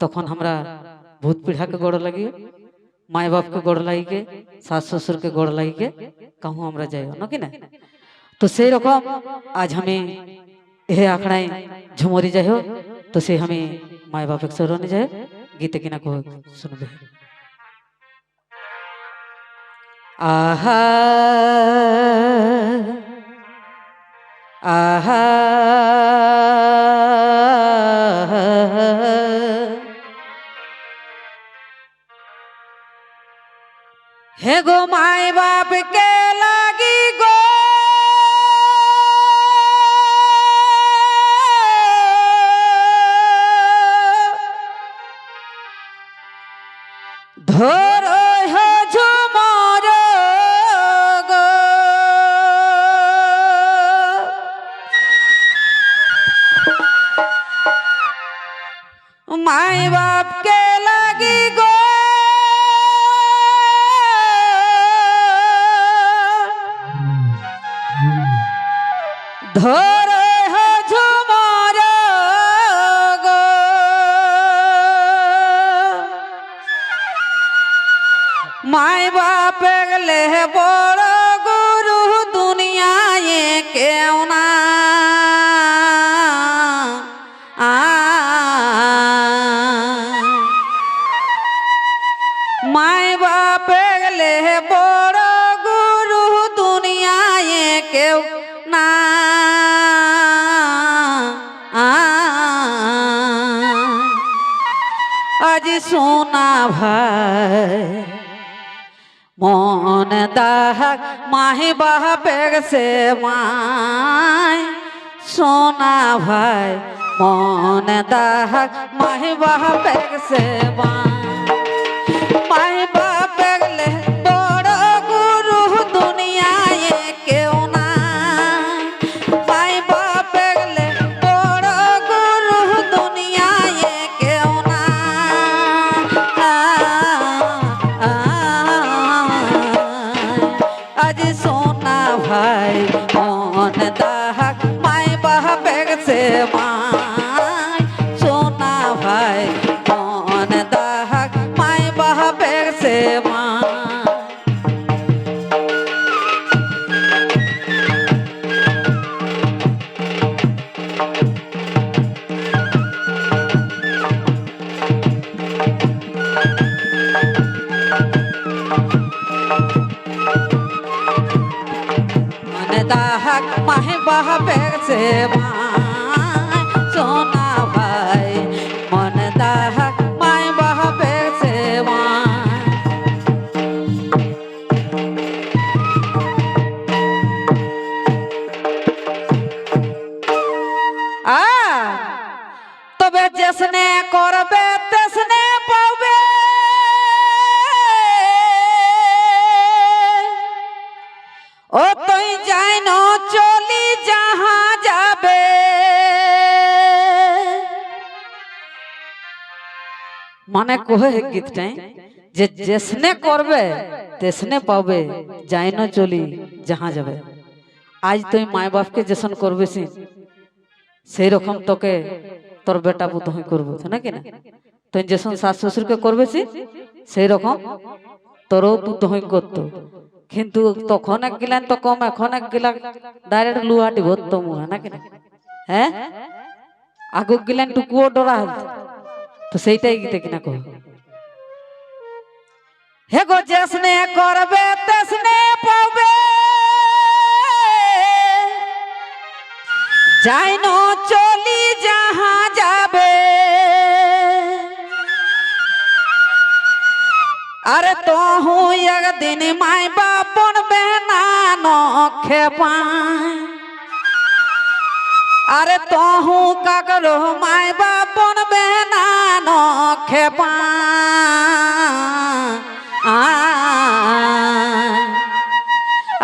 তখন আমরা ভূত পিঠাকে গড় লাগিয়ে মায় বাপকে গড় লাগিয়ে শাশ শ্বশুরকে গড় লাগিয়ে কাহু আমরা যাই নাকি না? তো সেই রকম আজ আমি হে আখড়াই ঝুমরি যাই হোক তো সে আমি মায় বাপের শরণে যাই, গীতে কিনা কহ শুনবে। আহা আহা। মায় বাপকে লাগি গো ধরে হে ঝুমর গো মায় বাপ গেলে বড় গুরু সোনা ভাই। মন দাহক মাহি বাপের সে মায় সোনা ভাই, মন দাহক মাহি বাপের সে মায় মানে কহে গীতটাই যে যেসনে করবে তেসনে পাবে যাই ন চলি যাহা যাবে আজ তুই মায় বাপকে যেসন করবে সেই রকম তোকে তোর বেটা পুত হই করব নাকি না তুই যেসন শাশ শ্বশুরকে করবে সেই রকম তোরও পুত হই করতো কিন্তু তখন এক গিলান তো কম এখন এক গিলা ডাইরেক্ট লুহাটি ভরতো মুহে নাকি না হ্যাঁ আগুক গিলান টুকুও ডরা হতো তো সেইটাই গীতে কিনা কহ হে গো যেসনে করবে তেসনে পাবে। যাই ন চলি যাহা যাবে। আরে তো একদিন মাই বাপন বেনা নখে পায়। আরে তো হুঁ কাকরো মাই বাপন বেনা নখে পায়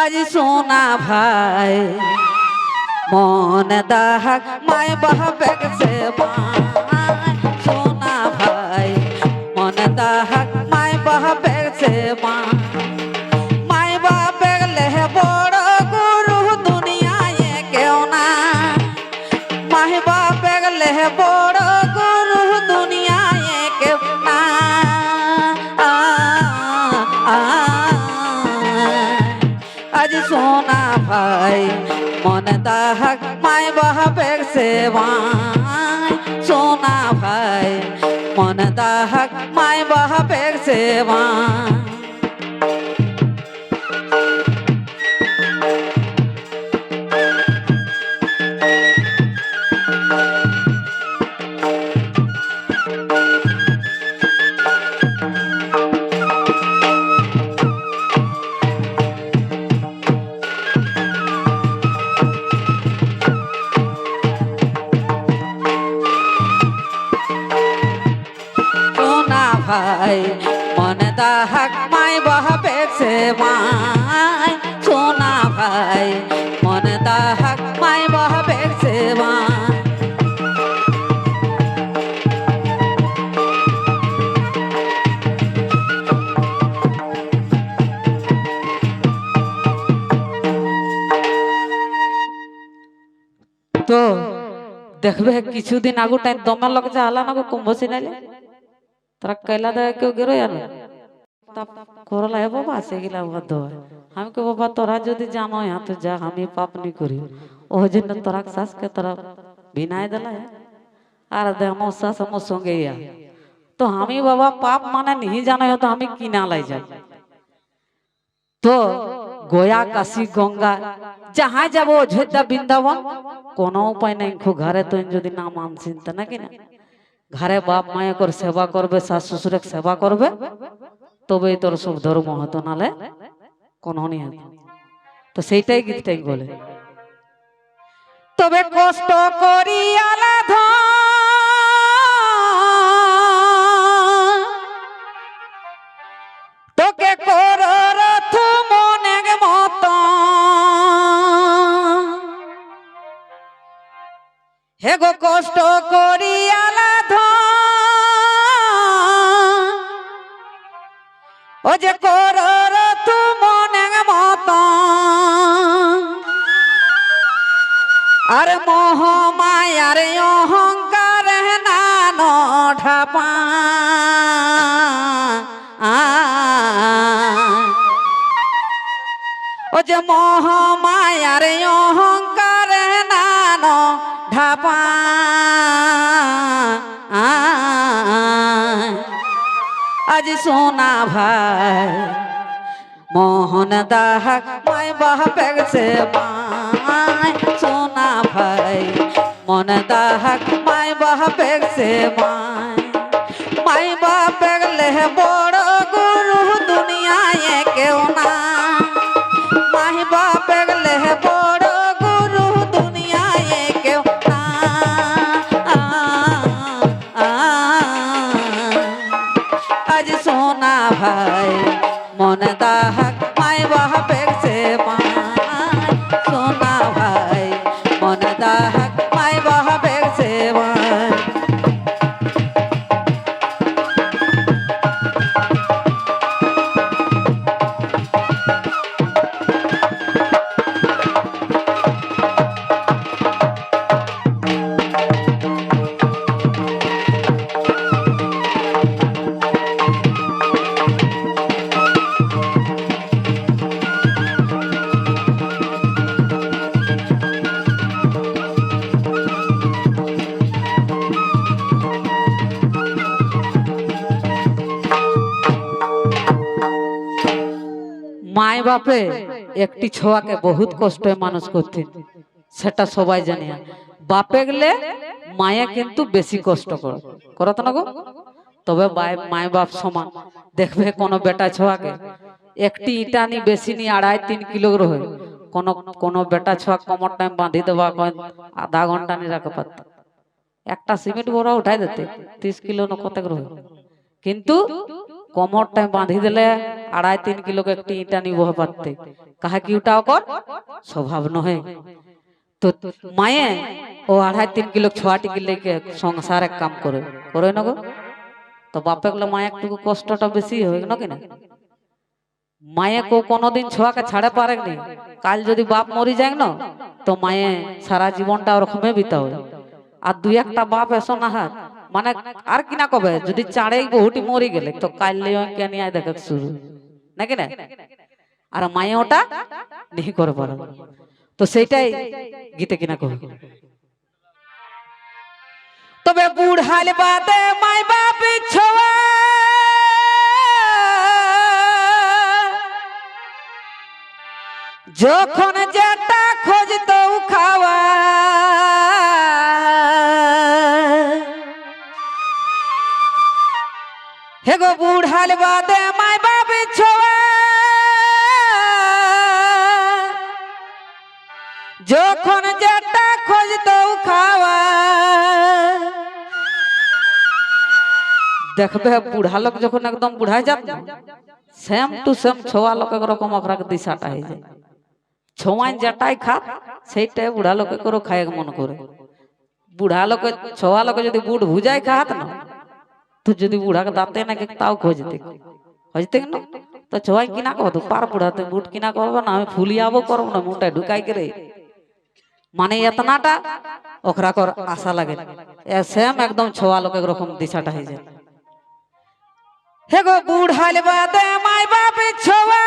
আজ সোনা ভাই মন দাহ মায় বাপের সে মায় মন দাহাক মাই বাপের সেবায়। সোনা ভাই মন দাহাক মাই বাপের সেবায়। তো দেখবে কিছুদিন আগুটাই দমে লোক যে আলা নাগো কুম্ভসি নাইলে তারা কইলা দেয়, কেউ গেরো আনো তাপ করলা হে বাবা সেগুলা বাধ্য আমি কে বাবা, তোরা যদি জানো হ্যাঁ তো যা, আমি পাপ নি করি। ওই জন্য তোরা শ্বাসকে তোরা বিনায় দিলা আর দে আমার শ্বাস আমার সঙ্গে ইয়া। তো আমি বাবা, পাপ মানে নিহি জানো তো আমি কিনা লাই যাই। তো গয়া কাশী গঙ্গা। যাহা যাব অযোধ্যা বৃন্দাবন। কোনো উপায় নাই, খু ঘরে তো যদি না মানছেন তা নাকি না? ঘরে বাপ মায়ে করে সেবা করবে, শাশ শ্বশুরের সেবা করবে, তবেই তোর সব ধর্ম হতো নালে কোনো নি তো সেইটাই গীতটাই বলে। তবে কষ্ট করি গো কষ্ট করি আলাধ ও যে কর মনে মত। আর মোহ মায়ার অহংকার ও যে মোহ মায়ার অহংকার ঢাপা আজ সোনা ভাই মোহন দাহক মাই বাপের সে মাই সোনা ভাই মন দাহক মাই বাপের সে মাই মাই বাপের লে বড় গুরু দুনিয়ায় কেউ না ভাই মায় বাপে, একটি ছোয়াকে বহুত কষ্টে মানুষ করতেন। সেটা সবাই জানে। বাপে গেলে মায়ে কিন্তু বেশি কষ্ট করে। করত না গো? তবে মায় বাপ সমান। দেখবে কোনো বেটা ছোয়াকে একটি ইটা নি বেশি নি আড়াই, তিন কিলো রহে কোনো কোনো বেটা ছোয়া কমর টাইম বাঁধি দেওয়া আধা ঘণ্টা নি রাখে পারত। একটা সিমেন্ট বড়া উঠাই দিতে, তিরিশ কিলো না কত রহে কিন্তু কমর টাইম বাঁধি দিলে আড়াই তিন কিলোকে একটি ইটা নিব পারতে কাহা কি উঠাও কর? স্বভাব নহে। তো মায়ে, ও আড়াই তিন কিলো ছোয়াটি কিলে সংসারে কাম করে। করে না গো তো বাপে গুলো মায়ে একটু কষ্টটা বেশি হয় না? কিনা মায়ে কো কোনোদিন ছোয়াকে ছাড়ে পারে নি। কাল যদি বাপ মরি যায় না, তো মায়ে সারা জীবনটা ওরকমই বিতাবে আর দুই একটা বাপ এসো না হাত মানে আর কিনা কবে? যদি চাড়ে বহুটি মরি গেলে, তো কাইলে কেন আয় দেখ শুরু? নাকি না? আর মায়ে ওটা নেই করে পারে তো সেইটাই গীতে কিনা কহ তবে বুড়াল বাদে মাই বাপ ছোয়া। যখন যেটা খোঁজত গো বুড়াল বাদে মাই বাপ ছোয়া যখন যেটা খোঁজত খাওয়া। দেখবে বুড়া লোক যখন একদম বুড়ায় যাত সেম টু সেম ছোয়া লোক একরকম ওকরাকে দিশাটা হয়ে যায়। ছোঁয়াই যেটাই খাত সেইটাই বুড়া লোকে করে খায় মন করে। বুড়া লোকে, ছোয়া লোকে যদি বুড় ভুজাই খাত না তো যদি বুড়াকে দাঁতে নাকি তাও খোঁজতে খোঁজতে না তো ছোয়াই কিনা কহ তো পার বুড়াতে বুট কিনা করব না আমি ফুলিয়াবো করব না মুটায় ঢুকাই করে মানে এতনাটা ওখরা কর আশা লাগে সেম একদম ছোয়া লোক একরকম দিশাটা হয়ে যায় হে গো বুড়াল বাদে মাই বাপে ছোয়া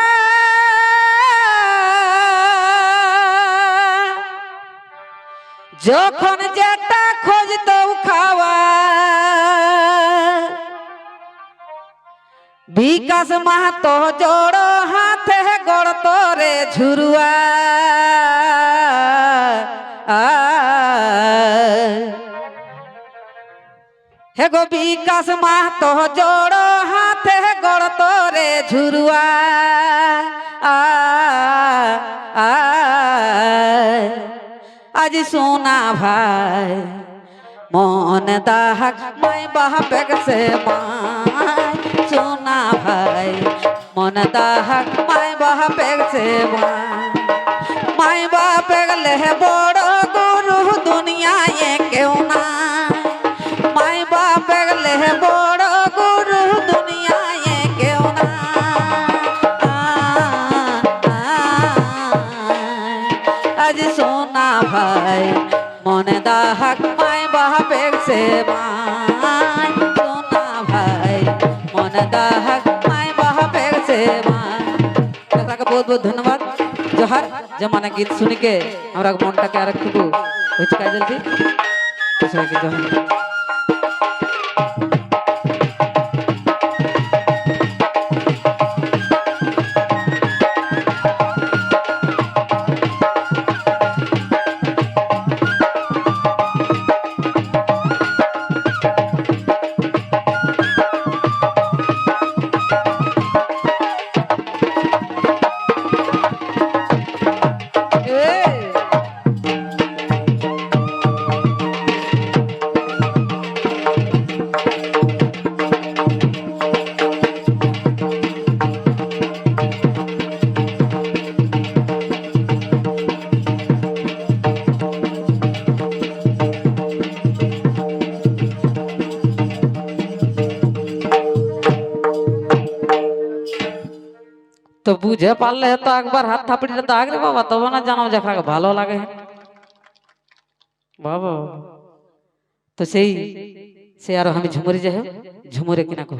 যখন যেটা খোঁজত খাওয়া বিকাশ মাহাতো জোড় হাতে গড় তোরে ঝুরুয়া। হে গো বিকাশ মাহাতো জোড় হাতে গড় তোরে ঝুরুয়া। আজ সোনা ভাই, মন দাহক মাই বাপেক সে মাই সোনা ভাই মন দাহক মাই বাপেক সে মাই মাই বাপেক লেহ বড় গুরু দুনিয়ায় কেউ না মাই বাপেক লেহ বড় গুরু দুনিয়ায় কেউ না আজ সোনা ভাই, মনে দাহাক মাই বাপের সে বহুত বহুত ধন্যবাদ। জহার যে মানে গীত শুনিকে আমরা মনটাকে আর একটু সবাইকে জোহার। বুঝে পারলে তো একবার হাত থাপড়িটা দাগ রে বাবা তবে না জানাও দেখা ভালো লাগে বাবা তো সেই সে আর আমি ঝুমরি যাই ঝুমরে কিনা কহ